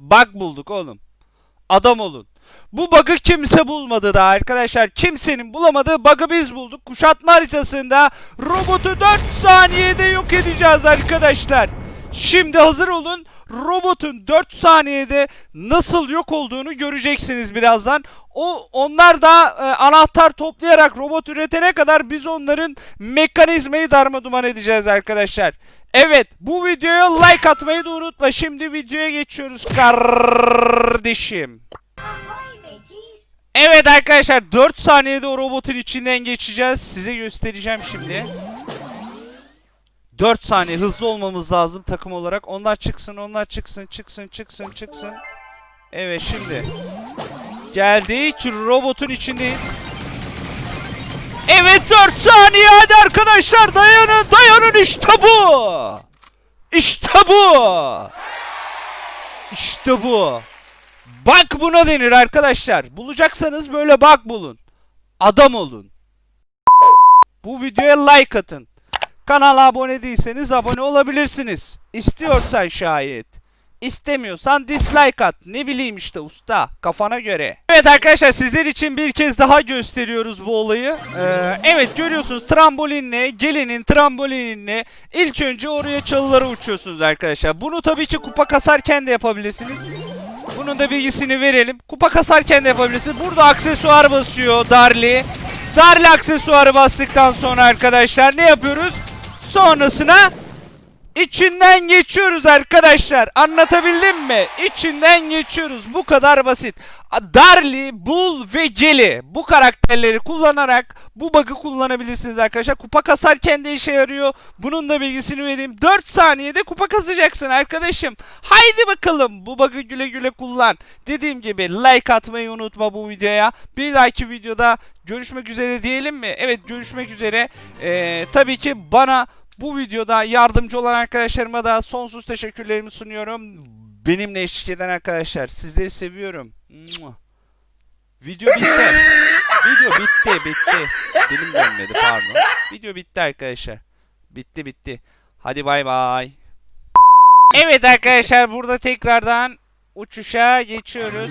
Bug bulduk oğlum. Adam olun. Bu bug'ı kimse bulmadı da arkadaşlar. Kimsenin bulamadığı bug'ı biz bulduk. Kuşatma haritasında robotu 4 saniyede yok edeceğiz arkadaşlar. Şimdi hazır olun. Robotun 4 saniyede nasıl yok olduğunu göreceksiniz birazdan. O onlar da e, anahtar toplayarak robot üretene kadar biz onların mekanizmayı darmaduman edeceğiz arkadaşlar. Evet bu videoya like atmayı da unutma. Şimdi videoya geçiyoruz kardeşim. Evet arkadaşlar 4 saniyede o robotun içinden geçeceğiz. Size göstereceğim şimdi. 4 saniye hızlı olmamız lazım takım olarak. Onlar çıksın, onlar çıksın, çıksın, çıksın, çıksın. Evet şimdi. Geldik robotun içindeyiz. Evet 4 saniye hadi arkadaşlar dayanın dayanın işte bu. İşte bu. İşte bu. Bak buna denir arkadaşlar. Bulacaksanız böyle bak bulun. Adam olun. Bu videoya like atın. Kanala abone değilseniz abone olabilirsiniz. İstiyorsan şayet. İstemiyorsan dislike at. Ne bileyim işte usta. Kafana göre. Evet arkadaşlar sizler için bir kez daha gösteriyoruz bu olayı. Ee, evet görüyorsunuz trambolinle gelinin trambolinle ilk önce oraya çalılara uçuyorsunuz arkadaşlar. Bunu tabii ki kupa kasarken de yapabilirsiniz. Bunun da bilgisini verelim. Kupa kasarken de yapabilirsiniz. Burada aksesuar basıyor Darli. Darli aksesuarı bastıktan sonra arkadaşlar ne yapıyoruz? Sonrasına içinden geçiyoruz arkadaşlar. Anlatabildim mi? İçinden geçiyoruz. Bu kadar basit. Darli, Bull ve Geli bu karakterleri kullanarak bu bug'ı kullanabilirsiniz arkadaşlar. Kupa kasarken de işe yarıyor. Bunun da bilgisini vereyim. 4 saniyede kupa kasacaksın arkadaşım. Haydi bakalım bu bug'ı güle güle kullan. Dediğim gibi like atmayı unutma bu videoya. Bir dahaki videoda görüşmek üzere diyelim mi? Evet görüşmek üzere. Ee, tabii ki bana bu videoda yardımcı olan arkadaşlarıma da sonsuz teşekkürlerimi sunuyorum. Benimle eşlik eden arkadaşlar sizleri seviyorum. Video bitti. Video bitti bitti. Dilim dönmedi pardon. Video bitti arkadaşlar. Bitti bitti. Hadi bay bay. Evet arkadaşlar burada tekrardan uçuşa geçiyoruz.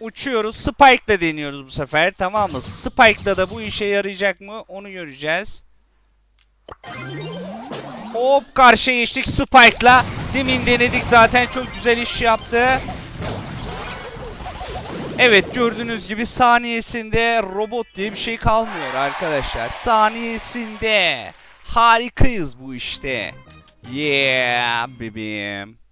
Uçuyoruz. Spike'la deniyoruz bu sefer. Tamam mı? Spike'la da bu işe yarayacak mı? Onu göreceğiz. Hop karşıya geçtik Spike'la. Demin denedik zaten çok güzel iş yaptı. Evet gördüğünüz gibi saniyesinde robot diye bir şey kalmıyor arkadaşlar. Saniyesinde. Harikayız bu işte. Yeah bebeğim.